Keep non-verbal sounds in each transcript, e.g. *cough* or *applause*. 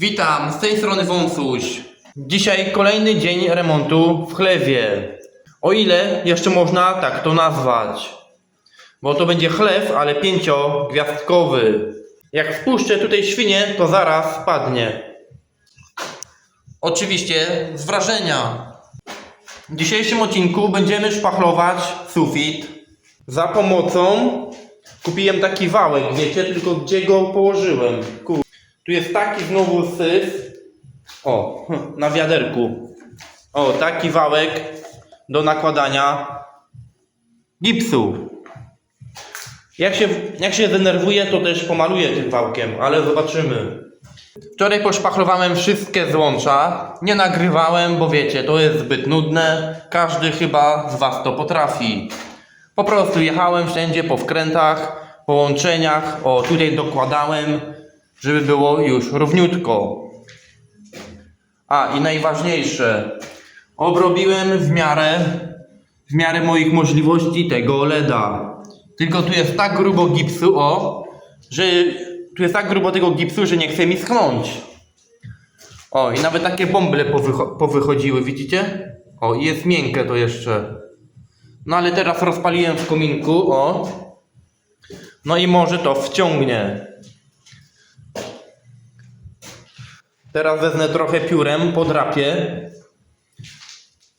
Witam, z tej strony Wąsuś. Dzisiaj kolejny dzień remontu w chlewie. O ile jeszcze można tak to nazwać. Bo to będzie chlew, ale pięciogwiazdkowy. Jak wpuszczę tutaj świnię, to zaraz spadnie. Oczywiście z wrażenia. W dzisiejszym odcinku będziemy szpachlować sufit. Za pomocą kupiłem taki wałek, wiecie, tylko gdzie go położyłem. Kur... Tu jest taki znowu syf. O, *laughs* na wiaderku. O, taki wałek do nakładania gipsu. Jak się, jak się denerwuję, to też pomaluję tym wałkiem, ale zobaczymy. Wczoraj poszpachlowałem wszystkie złącza. Nie nagrywałem, bo wiecie, to jest zbyt nudne. Każdy chyba z Was to potrafi. Po prostu jechałem wszędzie po wkrętach, połączeniach. O, tutaj dokładałem, żeby było już równiutko. A i najważniejsze, obrobiłem w miarę, w miarę moich możliwości tego LEDa. Tylko tu jest tak grubo gipsu, o, że tu jest tak grubo tego gipsu, że nie chce mi schnąć. O, i nawet takie bąble powycho- powychodziły, widzicie? O, i jest miękkie to jeszcze. No ale teraz rozpaliłem w kominku, o. No i może to wciągnie. Teraz wezmę trochę piórem, podrapię.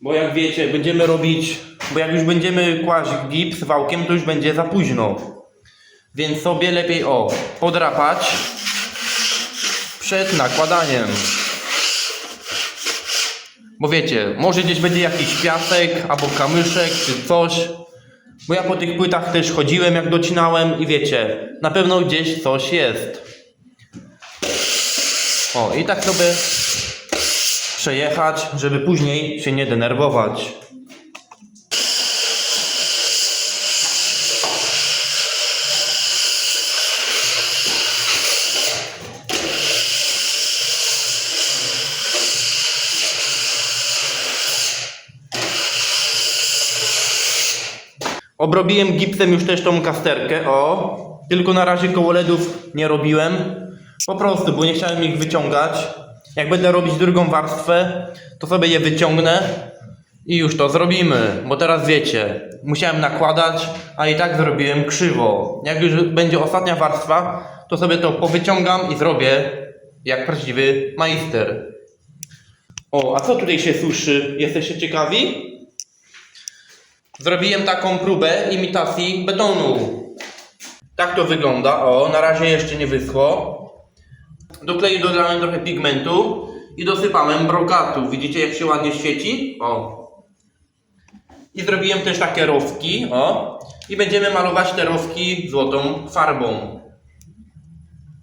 Bo jak wiecie, będziemy robić, bo jak już będziemy kłaść gips wałkiem, to już będzie za późno. Więc sobie lepiej o, podrapać przed nakładaniem. Bo wiecie, może gdzieś będzie jakiś piasek albo kamyszek czy coś. Bo ja po tych płytach też chodziłem jak docinałem i wiecie, na pewno gdzieś coś jest. O, i tak sobie przejechać, żeby później się nie denerwować. Obrobiłem gipsem już też tą kasterkę, o. Tylko na razie koło LEDów nie robiłem. Po prostu, bo nie chciałem ich wyciągać. Jak będę robić drugą warstwę, to sobie je wyciągnę i już to zrobimy. Bo teraz wiecie, musiałem nakładać, a i tak zrobiłem krzywo. Jak już będzie ostatnia warstwa, to sobie to powyciągam i zrobię jak prawdziwy majster. O, a co tutaj się suszy? Jesteście ciekawi? Zrobiłem taką próbę imitacji betonu. Tak to wygląda. O, na razie jeszcze nie wyschło. Do kleju dodałem trochę pigmentu i dosypałem brokatu. Widzicie jak się ładnie świeci? O. I zrobiłem też takie rowki. O. I będziemy malować te rowki złotą farbą.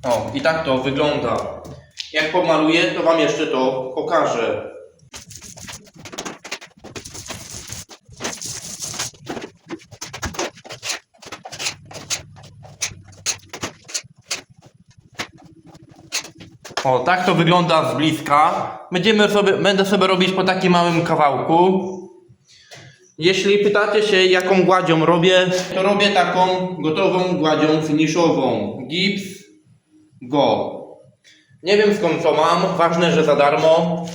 O, i tak to wygląda. Jak pomaluję, to Wam jeszcze to pokażę. O, tak to wygląda z bliska. Będziemy sobie, będę sobie robić po takim małym kawałku. Jeśli pytacie się, jaką gładzią robię, to robię taką gotową gładzią finishową. Gips Go. Nie wiem skąd to mam, ważne, że za darmo.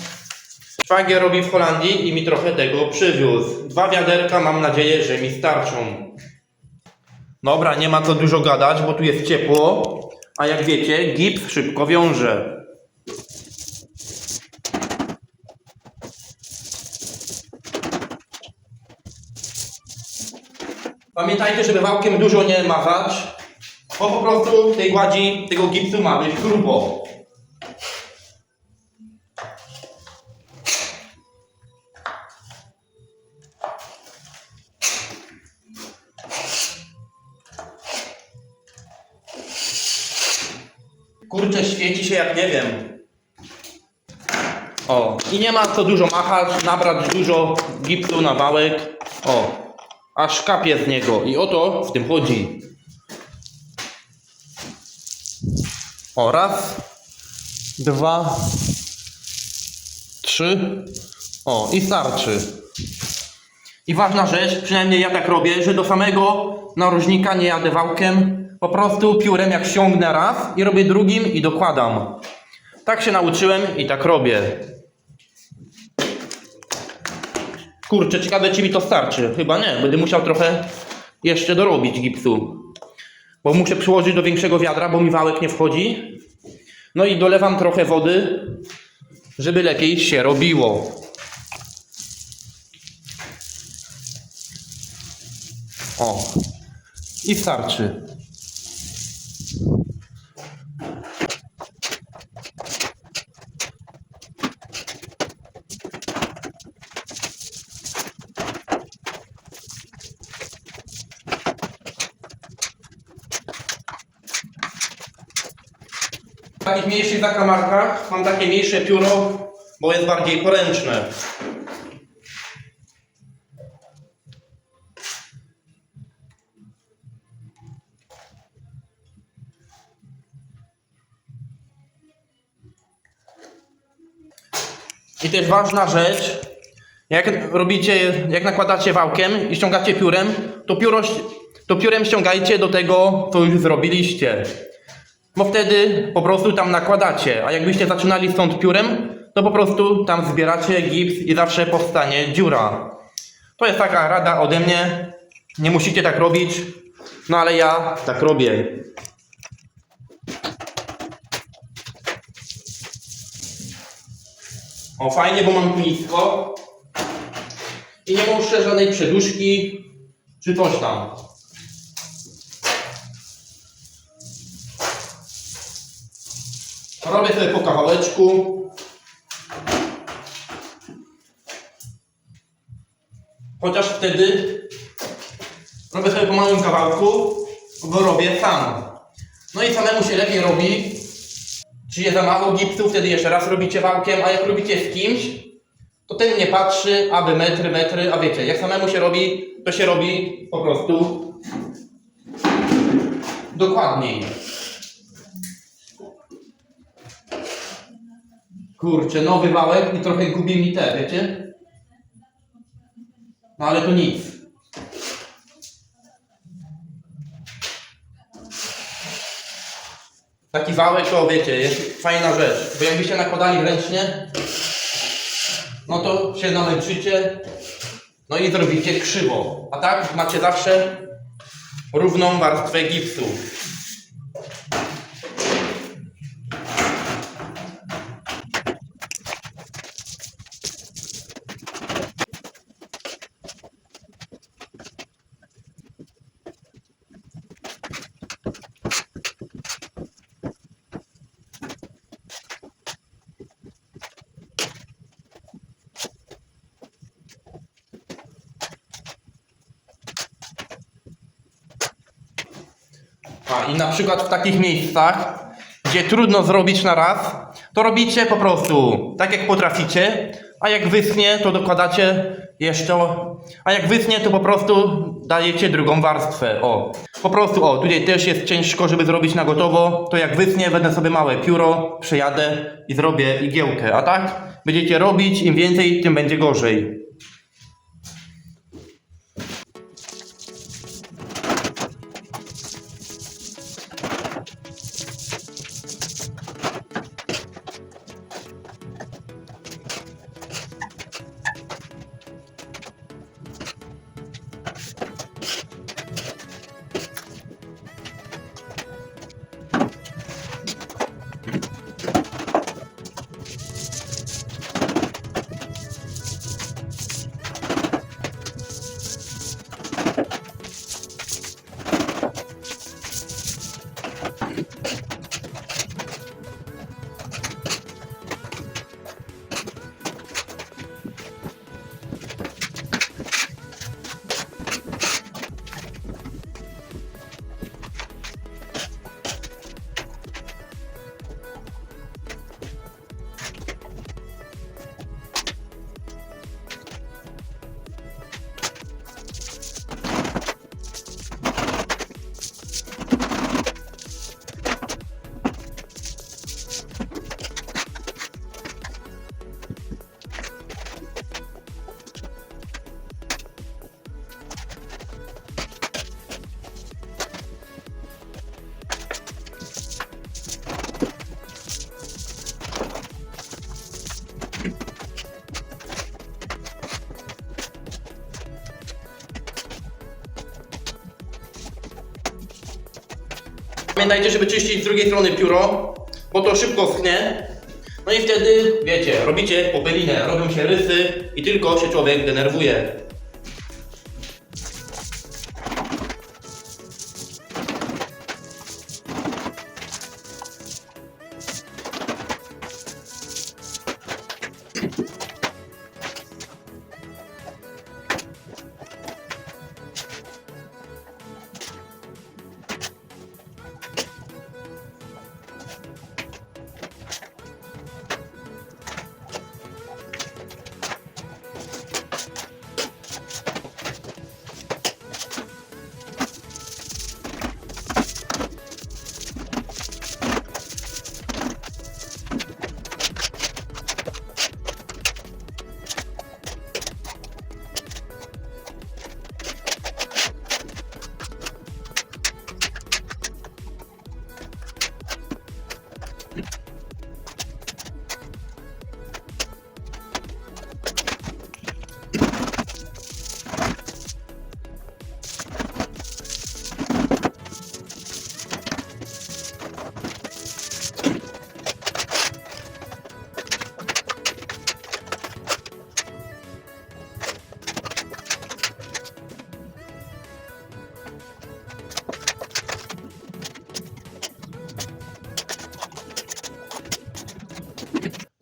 Szwagier robi w Holandii i mi trochę tego przywiózł. Dwa wiaderka, mam nadzieję, że mi starczą. Dobra, nie ma co dużo gadać, bo tu jest ciepło. A jak wiecie, gips szybko wiąże. Pamiętajcie, żeby wałkiem dużo nie mazać, bo po prostu tej gładzi tego gipsu ma być grubo. Kurczę, świeci się jak nie wiem. O, i nie ma co dużo machać, nabrać dużo gipsu na wałek. O, aż kapie z niego. I o to w tym chodzi. O, raz, dwa, trzy. O, i starczy. I ważna rzecz, przynajmniej ja tak robię, że do samego narożnika nie jadę wałkiem. Po prostu piórem jak ściągnę raz i robię drugim i dokładam. Tak się nauczyłem i tak robię. Kurczę, ciekawe czy mi to starczy. Chyba nie, będę musiał trochę jeszcze dorobić gipsu. Bo muszę przyłożyć do większego wiadra, bo mi wałek nie wchodzi. No i dolewam trochę wody, żeby lepiej się robiło. O. I starczy. Takich mniejszych zakamarkach mam takie mniejsze pióro, bo jest bardziej poręczne. I też ważna rzecz, jak robicie, jak nakładacie wałkiem i ściągacie piórem, to, pióro, to piórem ściągajcie do tego, co już zrobiliście. Bo wtedy po prostu tam nakładacie, a jakbyście zaczynali stąd piórem, to po prostu tam zbieracie gips i zawsze powstanie dziura. To jest taka rada ode mnie. Nie musicie tak robić, no ale ja tak robię. O, fajnie, bo mam tu nisko. I nie muszę żadnej przeduszki, czy coś tam. Robię sobie po kawałeczku. Chociaż wtedy robię sobie po małym kawałku, bo robię sam. No i samemu się lepiej robi. Czy za mało gipsu, wtedy jeszcze raz robicie wałkiem, a jak robicie z kimś, to ten nie patrzy, a wy metry, metry, a wiecie, jak samemu się robi, to się robi po prostu dokładniej. Kurczę, nowy wałek i trochę gubi mi te, wiecie? No ale to nic. Taki wałek to wiecie, jest fajna rzecz. Bo jakbyście nakładali ręcznie, no to się namęczycie, no i zrobicie krzywo. A tak macie zawsze równą warstwę gipsu. I na przykład w takich miejscach, gdzie trudno zrobić na raz, to robicie po prostu tak jak potraficie, a jak wyschnie, to dokładacie jeszcze, a jak wyschnie, to po prostu dajecie drugą warstwę. O, po prostu, o, tutaj też jest ciężko, żeby zrobić na gotowo, to jak wyschnie, będę sobie małe pióro, przejadę i zrobię igiełkę, a tak będziecie robić, im więcej, tym będzie gorzej. Pamiętajcie, żeby czyścić z drugiej strony pióro, bo to szybko schnie. No i wtedy, wiecie, robicie popelinę, robią się rysy i tylko się człowiek denerwuje.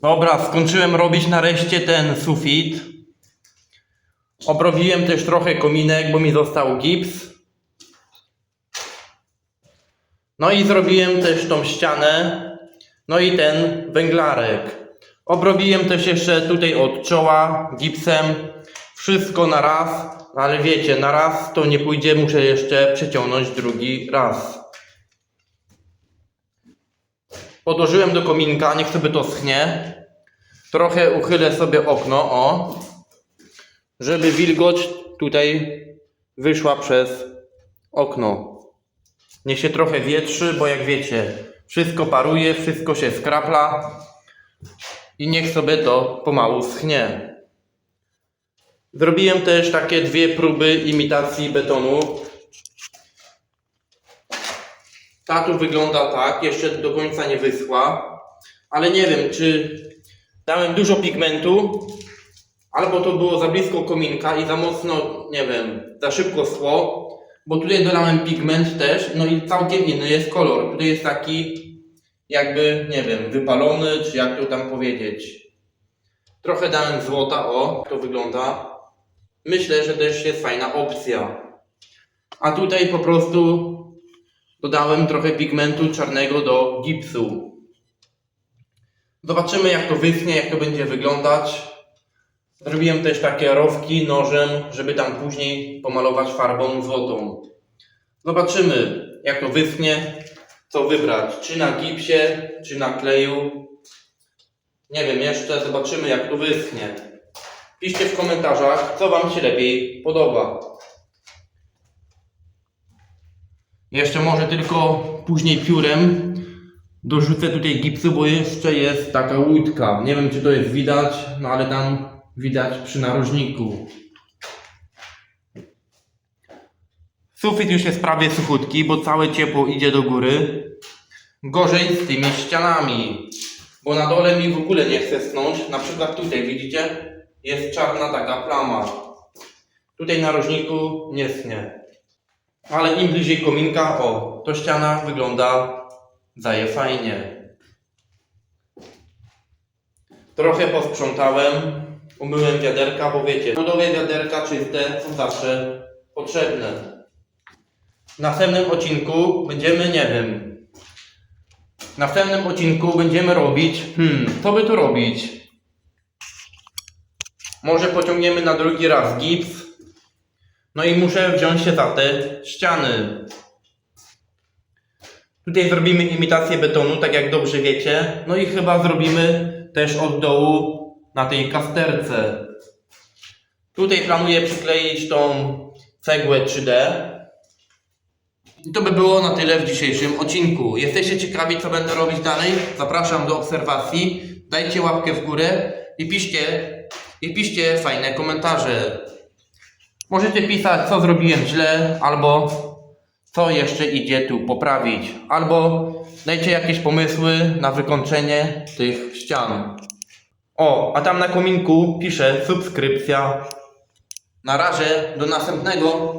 Dobra, skończyłem robić nareszcie ten sufit. Obrobiłem też trochę kominek, bo mi został gips. No i zrobiłem też tą ścianę. No i ten węglarek. Obrobiłem też jeszcze tutaj od czoła gipsem. Wszystko na raz, ale wiecie, na raz to nie pójdzie, muszę jeszcze przeciągnąć drugi raz. Podłożyłem do kominka, niech sobie to schnie. Trochę uchylę sobie okno, o. Żeby wilgoć tutaj wyszła przez okno. Niech się trochę wietrzy, bo jak wiecie, wszystko paruje, wszystko się skrapla. I niech sobie to pomału schnie. Zrobiłem też takie dwie próby imitacji betonu. Ta tu wygląda tak, jeszcze do końca nie wyschła, ale nie wiem, czy dałem dużo pigmentu, albo to było za blisko kominka i za mocno, nie wiem, za szybko schło, bo tutaj dolałem pigment też, no i całkiem inny jest kolor. Tutaj jest taki jakby, nie wiem, wypalony, czy jak to tam powiedzieć. Trochę dałem złota, o, to wygląda. Myślę, że też jest fajna opcja. A tutaj po prostu dodałem trochę pigmentu czarnego do gipsu. Zobaczymy jak to wyschnie, jak to będzie wyglądać. Zrobiłem też takie rowki nożem, żeby tam później pomalować farbą złotą. Zobaczymy jak to wyschnie, co wybrać. Czy na gipsie, czy na kleju. Nie wiem jeszcze, zobaczymy jak to wyschnie. Piszcie w komentarzach, co Wam się lepiej podoba. Jeszcze może tylko później piórem dorzucę tutaj gipsu, bo jeszcze jest taka łódka. Nie wiem czy to jest widać, no ale tam widać przy narożniku. Sufit już jest prawie suchutki, bo całe ciepło idzie do góry. Gorzej z tymi ścianami, bo na dole mi w ogóle nie chce snąć. Na przykład tutaj widzicie, jest czarna taka plama. Tutaj na rożniku nie snie. Ale im bliżej kominka, o, to ściana wygląda zaje fajnie. Trochę posprzątałem, umyłem wiaderka, bo wiecie, lodowe wiaderka czyste są zawsze potrzebne. W następnym odcinku będziemy, nie wiem, w następnym odcinku będziemy robić, hmm, co by tu robić? Może pociągniemy na drugi raz gips, no i muszę wziąć się za te ściany. Tutaj zrobimy imitację betonu, tak jak dobrze wiecie. No i chyba zrobimy też od dołu na tej kasterce. Tutaj planuję przykleić tą cegłę 3D. I to by było na tyle w dzisiejszym odcinku. Jesteście ciekawi, co będę robić dalej? Zapraszam do obserwacji. Dajcie łapkę w górę i piszcie, i piszcie fajne komentarze. Możecie pisać, co zrobiłem źle, albo co jeszcze idzie tu poprawić. Albo dajcie jakieś pomysły na wykończenie tych ścian. O, a tam na kominku pisze subskrypcja. Na razie, do następnego.